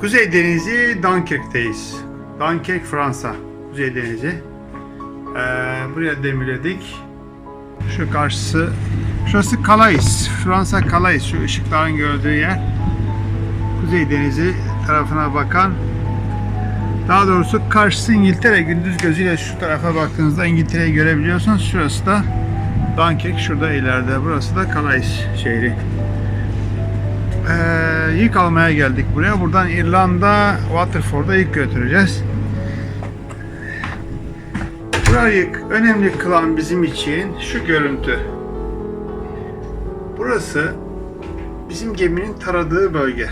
Kuzey Denizi Dunkirk'teyiz. Dunkirk, Fransa. Kuzey Denizi. Ee, buraya demirledik. Şu karşısı, şurası Calais. Fransa Calais. Şu ışıkların gördüğü yer. Kuzey Denizi tarafına bakan daha doğrusu karşısı İngiltere. Gündüz gözüyle şu tarafa baktığınızda İngiltere'yi görebiliyorsunuz. Şurası da Dunkirk. Şurada ileride. Burası da Calais şehri. Ee, yük almaya geldik buraya. Buradan İrlanda, Waterford'a yük götüreceğiz. Burayı önemli kılan bizim için şu görüntü. Burası bizim geminin taradığı bölge.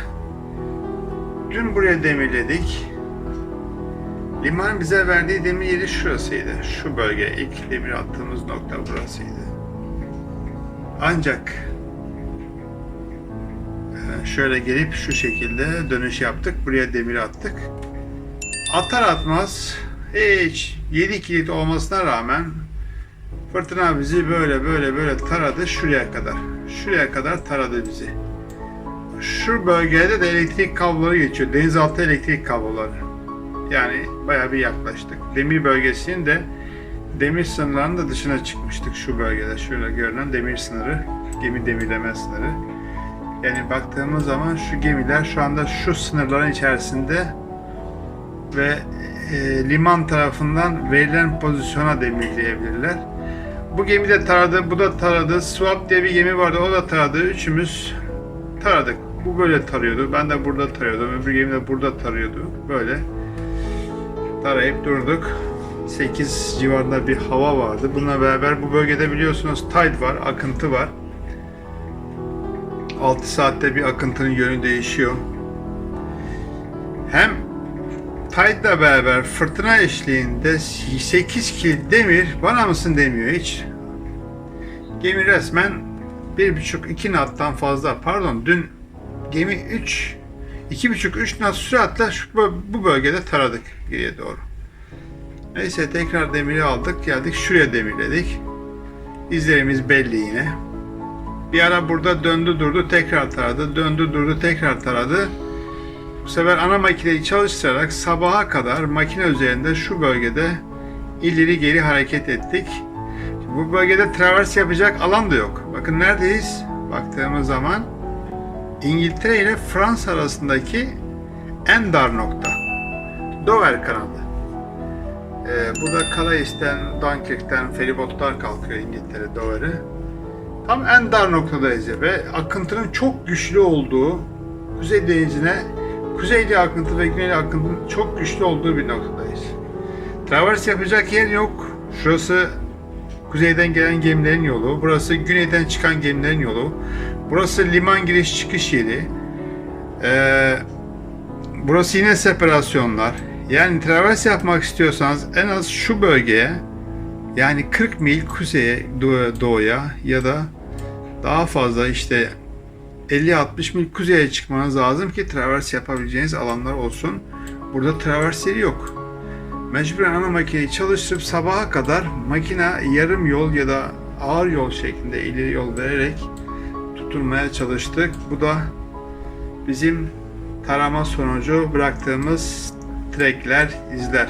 Dün buraya demirledik. Liman bize verdiği demir yeri şurasıydı. Şu bölge. ilk demir attığımız nokta burasıydı. Ancak e, şöyle gelip şu şekilde dönüş yaptık. Buraya demir attık. Atar atmaz hiç 7 kilit olmasına rağmen fırtına bizi böyle böyle böyle taradı şuraya kadar. Şuraya kadar taradı bizi. Şu bölgede de elektrik kabloları geçiyor. Denizaltı elektrik kabloları. Yani bayağı bir yaklaştık. Demir bölgesinin de demir sınırlarının da dışına çıkmıştık şu bölgede. Şöyle görünen demir sınırı, gemi demirleme sınırı. Yani baktığımız zaman şu gemiler şu anda şu sınırların içerisinde ve e, liman tarafından verilen pozisyona demirleyebilirler. Bu gemi de taradı, bu da taradı. Swap diye bir gemi vardı, o da taradı. Üçümüz taradık. Bu böyle tarıyordu. Ben de burada tarıyordum. Öbür gemi de burada tarıyordu. Böyle tarayıp durduk. 8 civarında bir hava vardı. Bununla beraber bu bölgede biliyorsunuz tide var, akıntı var. 6 saatte bir akıntının yönü değişiyor. Hem tide'la beraber fırtına eşliğinde 8 kil demir bana mısın demiyor hiç. Gemi resmen 1,5-2 knottan fazla pardon dün gemi 3 2,5-3 knot süratle şu, bu bölgede taradık geriye doğru. Neyse tekrar demiri aldık geldik şuraya demirledik. İzlerimiz belli yine. Bir ara burada döndü durdu tekrar taradı. Döndü durdu tekrar taradı. Bu sefer ana makineyi çalıştırarak sabaha kadar makine üzerinde şu bölgede ileri geri hareket ettik. Bu bölgede travers yapacak alan da yok. Bakın neredeyiz? Baktığımız zaman İngiltere ile Fransa arasındaki en dar nokta. Dover kanalı. Ee, burada Calais'ten, Dunkirk'ten feribotlar kalkıyor İngiltere Dover'e. Tam en dar noktadayız ve akıntının çok güçlü olduğu Kuzey Denizi'ne kuzeyli akıntı ve güneyli akıntının çok güçlü olduğu bir noktadayız. Travers yapacak yer yok. Şurası kuzeyden gelen gemilerin yolu. Burası güneyden çıkan gemilerin yolu. Burası liman giriş çıkış yeri. Ee, burası yine separasyonlar. Yani travers yapmak istiyorsanız en az şu bölgeye yani 40 mil kuzeye doğu- doğuya ya da daha fazla işte 50-60 mil kuzeye çıkmanız lazım ki travers yapabileceğiniz alanlar olsun. Burada travers yeri yok. Mecburen ana makineyi çalıştırıp sabaha kadar makine yarım yol ya da ağır yol şeklinde ileri yol vererek tutulmaya çalıştık. Bu da bizim tarama sonucu bıraktığımız trekler, izler.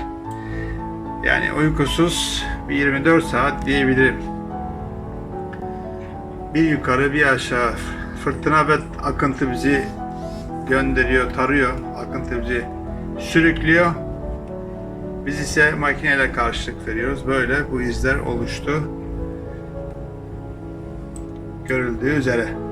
Yani uykusuz bir 24 saat diyebilirim. Bir yukarı bir aşağı fırtına ve akıntı bizi gönderiyor, tarıyor. Akıntı bizi sürüklüyor. Biz ise makineyle karşılık veriyoruz. Böyle bu izler oluştu. Görüldüğü üzere.